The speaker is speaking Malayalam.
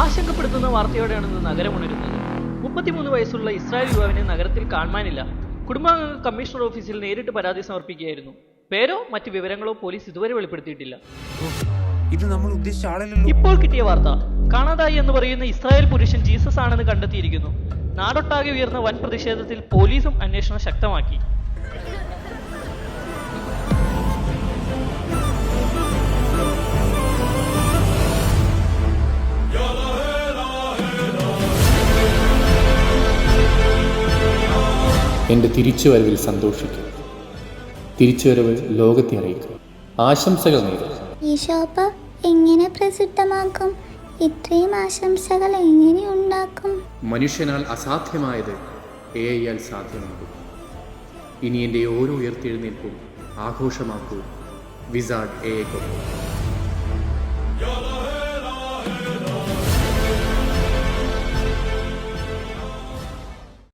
ആശങ്കപ്പെടുത്തുന്ന വാർത്തയോടെയാണ് ഇന്ന് നഗരം ഉണരുന്നത്. മുപ്പത്തിമൂന്ന് വയസ്സുള്ള ഇസ്രായേൽ യുവാവിനെ നഗരത്തിൽ കാണാനില്ല കുടുംബാംഗങ്ങൾ കമ്മീഷണർ ഓഫീസിൽ നേരിട്ട് പരാതി സമർപ്പിക്കുകയായിരുന്നു. പേരോ മറ്റു വിവരങ്ങളോ പോലീസ് ഇതുവരെ വെളിപ്പെടുത്തിയിട്ടില്ല. ഇത് നമ്മൾ ഉദ്ദേശിച്ച ആളല്ലല്ലോ. ഇപ്പോൾ കിട്ടിയ വാർത്ത കാണാതായി എന്ന് പറയുന്ന ഇസ്രായേൽ പുരുഷൻ ജീസസ് ആണെന്ന് കണ്ടെത്തിയിരിക്കുന്നു. നാടൊട്ടാകെ ഉയർന്ന വൻ പ്രതിഷേധത്തിൽ പോലീസും അന്വേഷണം ശക്തമാക്കി. എന്റെ തിരിച്ചുവരവിൽ സന്തോഷിക്കും. തിരിച്ചുവരവ് ലോകത്തെ അറിയിക്കും. ആശംസകൾ നേരും ഈ ഷോപ്പ് എങ്ങനെ പ്രസിദ്ധമാക്കും? ഇത്രയും ആശംസകൾ എങ്ങനെ ഉണ്ടാക്കും? മനുഷ്യനാൽ അസാധ്യമായത് എ ഐയാൽ സാധ്യമാകും. ഇനി എന്റെ ഓരോ ഉയർത്തെഴുന്നേൽപ്പും ആഘോഷമാക്കൂ. Wizard A ഐക്കൊപ്പം